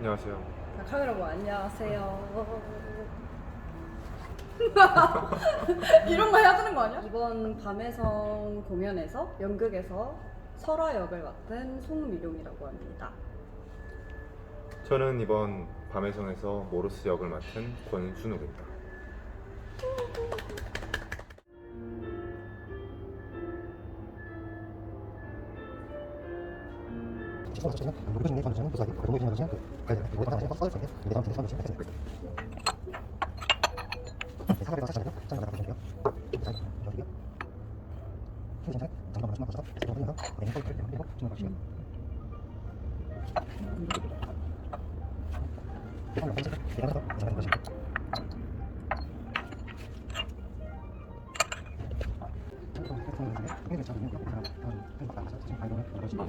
안녕하세요. 아, 카메라 보고 안녕하세요. 이런 거 해야 되는 거 아니야? 이번 밤해성 공연에서 연극에서 설화 역을 맡은 송미룡이라고 합니다. 저는 이번 밤의 성에서 모로스 역을 맡은 권순욱입니다. 어, 시선 자체는 누구 신뢰 선수는 도사기 동료 신뢰 선수는 그 가야 되는 모든 상황에서 써줄 수 있는 내 상황에서 선수는 해야 되는 사과를 사시면 짠 나가 보시고요. 짠 여기요. 신신 잠깐만 좀 보셔서 계속 보면서 그냥 걸 그리고 좀 보시고요. 이거는 먼저 내려가서 잠깐 보시고요. 그래서 저는 이제 그냥 잡으면 그냥 한 바퀴 가서 지금 발로는 그러지 마.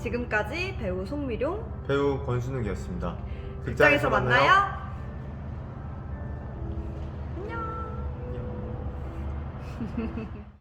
지금까지 배우 송미룡, 배우 권순욱이었습니다. 극장에서 만나요. 안녕. 안녕.